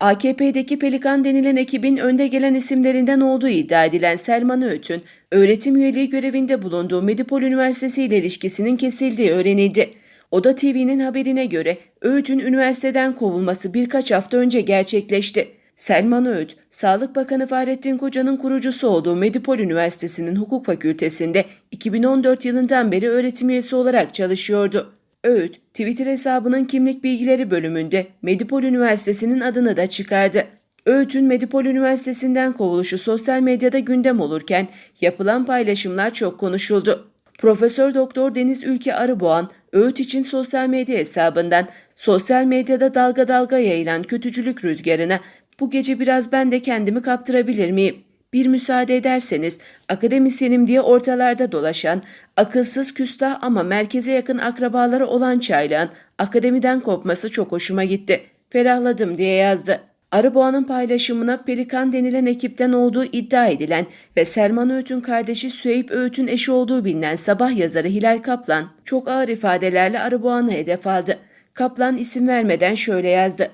AKP'deki Pelikan denilen ekibin önde gelen isimlerinden olduğu iddia edilen Selman Öğüt'ün öğretim üyeliği görevinde bulunduğu Medipol Üniversitesi ile ilişkisinin kesildiği öğrenildi. Oda TV'nin haberine göre Öğüt'ün üniversiteden kovulması birkaç hafta önce gerçekleşti. Selman Öğüt, Sağlık Bakanı Fahrettin Koca'nın kurucusu olduğu Medipol Üniversitesi'nin hukuk fakültesinde 2014 yılından beri öğretim üyesi olarak çalışıyordu. Öğüt, Twitter hesabının kimlik bilgileri bölümünde Medipol Üniversitesi'nin adını da çıkardı. Öğüt'ün Medipol Üniversitesi'nden kovuluşu sosyal medyada gündem olurken yapılan paylaşımlar çok konuşuldu. Profesör Doktor Deniz Ülke Arıboğan, Öğüt için sosyal medya hesabından sosyal medyada dalga dalga yayılan kötücülük rüzgarına bu gece biraz ben de kendimi kaptırabilir miyim? Bir müsaade ederseniz akademisyenim diye ortalarda dolaşan, akılsız küstah ama merkeze yakın akrabaları olan çaylağın akademiden kopması çok hoşuma gitti. Ferahladım diye yazdı. Arıboğa'nın paylaşımına Pelikan denilen ekipten olduğu iddia edilen ve Selman Öğüt'ün kardeşi Süheyb Öğüt'ün eşi olduğu bilinen sabah yazarı Hilal Kaplan çok ağır ifadelerle Arıboğan'ı hedef aldı. Kaplan isim vermeden şöyle yazdı.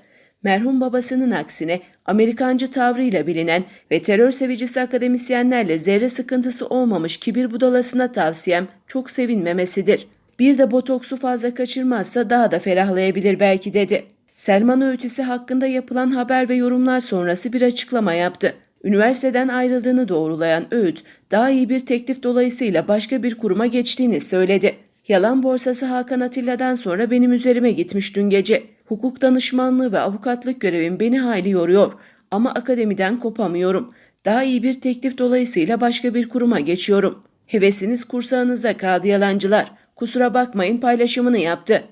Merhum babasının aksine Amerikancı tavrıyla bilinen ve terör sevicisi akademisyenlerle zerre sıkıntısı olmamış kibir budalasına tavsiyem çok sevinmemesidir. Bir de botoksu fazla kaçırmazsa daha da ferahlayabilir belki dedi. Selman Öğütüsü hakkında yapılan haber ve yorumlar sonrası bir açıklama yaptı. Üniversiteden ayrıldığını doğrulayan Öğüt, daha iyi bir teklif dolayısıyla başka bir kuruma geçtiğini söyledi. Yalan borsası Hakan Atilla'dan sonra benim üzerime gitmiş dün gece. Hukuk danışmanlığı ve avukatlık görevim beni hayli yoruyor ama akademiden kopamıyorum. Daha iyi bir teklif dolayısıyla başka bir kuruma geçiyorum. Hevesiniz kursağınızda kaldı yalancılar. Kusura bakmayın paylaşımını yaptı.